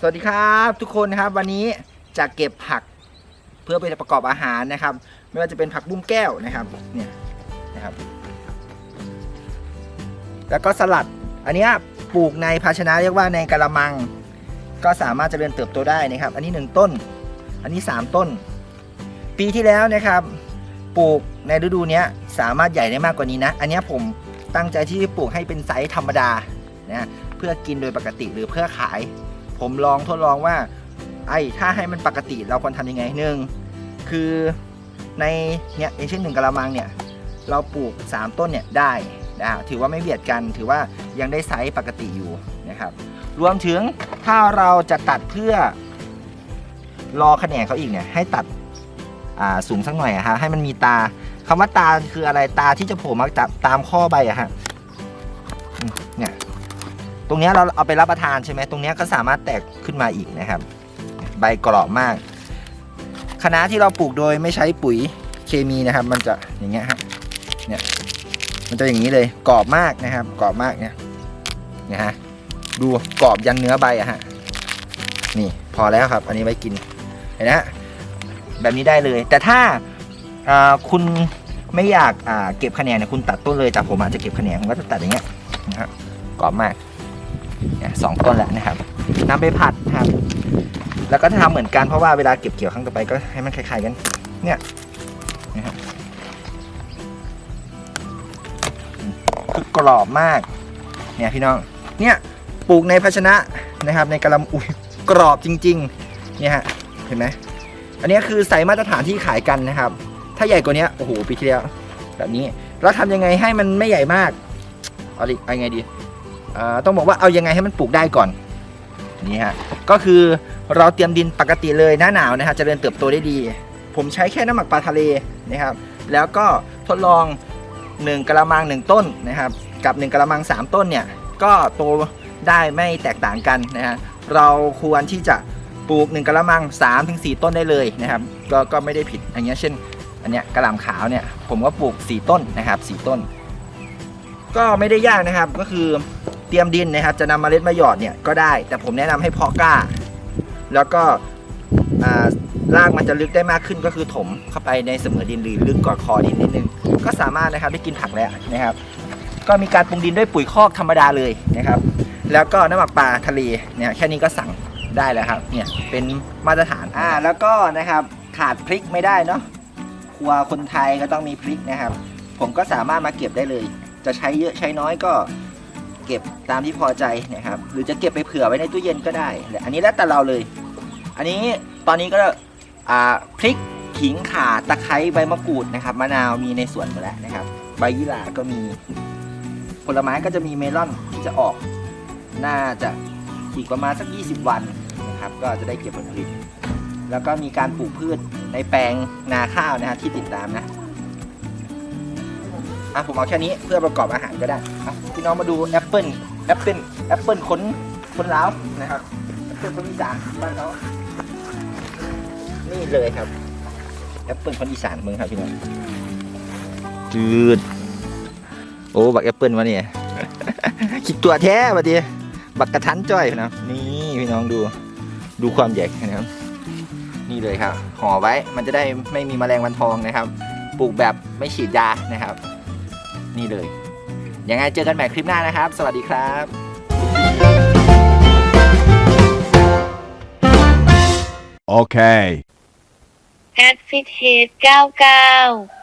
สวัสดีครับทุกคนครับวันนี้จะเก็บผักเพื่อไปประกอบอาหารนะครับ ไม่ว่าจะเป็นผักบุ้งแก้วนะครับเนี่ยนะครับ แล้วก็สลัดอันนี้ปลูกในภาชนะเรียกว่าในกระมัง ก็สามารถจะเจริญเติบโตได้นะครับ อันนี้หนึ่งต้น อันนี้สามต้น ปีที่แล้วนะครับ ปลูกในฤดูนี้สามารถใหญ่ได้มากกว่านี้นะ อันนี้ผมตั้งใจที่จะปลูกให้เป็นไซส์ธรรมดานะเพื่อกินโดยปกติหรือเพื่อขาย ผมลองทดลองว่า ไอ้ถ้าให้มันปกติเราควรทำยังไงหนึ่งคือในเนี่ยอย่างเช่นหนึ่งกะละมังเนี่ยเราปลูก 3 ต้นเนี่ยได้นะถือว่าไม่เบียดกัน ถือว่ายังได้ไซส์ปกติอยู่นะครับ รวมถึงถ้าเราจะตัดเพื่อรอแขนงเขาอีกเนี่ยให้ตัดสูงสักหน่อยอะฮะให้มันมีตาคำว่าตาคืออะไรตาที่จะโผล่มาจากตามข้อใบอะฮะเนี่ย ตรงนี้เราเอาไปรับประทานใช่ไหมตรงนี้ก็สามารถแตกขึ้นมาอีกนะครับ ใบกรอบมากคณะที่เราปลูกโดยไม่ใช้ปุ๋ยเคมีนะครับ มันจะอย่างเงี้ยฮะเนี่ยมันจะอย่างนี้เลยกรอบมากนะครับกรอบมากเนี่ยเนี่ยฮะดูกรอบยันเนื้อใบอะฮะนี่พอแล้วครับ อันนี้ไว้กินเห็นนะฮะแบบนี้ได้เลย แต่ถ้าคุณไม่อยากเก็บคะแนนเนี่ยคุณตัดต้นเลยจากผมอาจจะเก็บคะแนนผมก็จะตัดอย่างเงี้ยนะครับกรอบมาก สองต้นแล้วนะครับนำไปผัดครับแล้วก็จะทำเหมือนกันเพราะว่าเวลาเก็บเกี่ยวครั้งต่อไปก็ให้มันคล้ายๆกันเนี่ยนะครับคือกรอบมากเนี่ยพี่น้องเนี่ยปลูกในภาชนะนะครับในกระลำอุ้ยกรอบจริงๆเนี่ยฮะเห็นไหมอันนี้คือใส่มาตรฐานที่ขายกันนะครับ ถ้าใหญ่กว่านี้โอ้โหปีที่แล้วแบบนี้เราทำยังไงให้มันไม่ใหญ่มากเอาดิเอายังไงดี ต้องบอกว่าเอายังไงให้มันปลูกได้ก่อนนี่ฮะก็คือเราเตรียมดินปกติเลยหน้าหนาวนะฮะจะเจริญเติบโตได้ดี ผมใช้แค่น้ำหมักปลาทะเลนะครับ แล้วก็ทดลอง 1กระมัง 1 ต้นนะครับ กับ 1กระมัง 3 ต้นเนี่ยก็โตได้ไม่แตกต่างกันนะฮะเราควรที่จะปลูก 1กระมัง 3-4 ต้นได้เลยนะครับ ก็ก็ไม่ได้ผิดอย่างเงี้ยเช่น อันเนี้ยกระหล่ำขาวเนี่ยผมก็ปลูก 4 ต้นนะครับ 4 ต้น ก็ไม่ได้ยากนะครับก็คือ เตรียมดินนะครับจะนำเมล็ดมาหยอดเนี่ยก็ได้ แต่ผมแนะนำให้เพาะกล้า แล้วก็อ่ารากมันจะลึกได้มากขึ้นก็คือถมเข้าไปในเสมอดินหรือลึกกว่าคอดินนิดนึง ก็สามารถนะครับได้กินผักแล้วนะครับ ก็มีการปรุงดินด้วยปุ๋ยคอกธรรมดาเลยนะครับ แล้วก็น้ำหมักปลาทะเลเนี่ยแค่นี้ก็สั่งได้แล้วครับเนี่ยเป็นมาตรฐานอ่าแล้วก็นะครับขาดพริกไม่ได้เนาะครัวคนไทยก็ต้องมีพริกนะครับ ผมก็สามารถมาเก็บได้เลย จะใช้เยอะใช้น้อยก็ เก็บตามที่พอใจนะครับ หรือจะเก็บไปเผื่อไว้ในตู้เย็นก็ได้อันนี้แล้วแต่เราเลย อันนี้ตอนนี้ก็พริกขิงข่าตะไคร้ใบมะกรูดนะครับมะนาวมีในสวนหมดแล้วนะครับ ใบยี่หร่าก็มีผลไม้ก็จะมีเมลอนที่จะออก น่าจะอีกประมาณสัก 20 วันนะครับ ก็จะได้เก็บผลผลิต แล้วก็มีการปลูกพืชในแปลงนาข้าวนะฮะที่ติดตามนะ อะผมเอาแค่นี้เพื่อประกอบอาหารก็ได้อะพี่น้องมาดูแอปเปิลแอปเปิลแอปเปิลคนคนล้าวนะครับแอปเปิลคนอีสานบ้านเขานี่เลยครับแอปเปิลคนอีสานมืองครับพี่น้องจืดโอ้บักแอปเปิลวะเนี่ยคิดตัวแท้ปะดีบักกระทันจ้อยนะนี่พี่น้องดูดูความใหญ่นะครับนี่เลยครับห่อไว้มันจะได้ไม่มีแมลงวันทองนะครับ ปลูกแบบไม่ฉีดยานะครับ นี่เลย ยังไงเจอกันใหม่คลิปหน้านะครับ สวัสดีครับ Okay. แอดฟิตเฮด99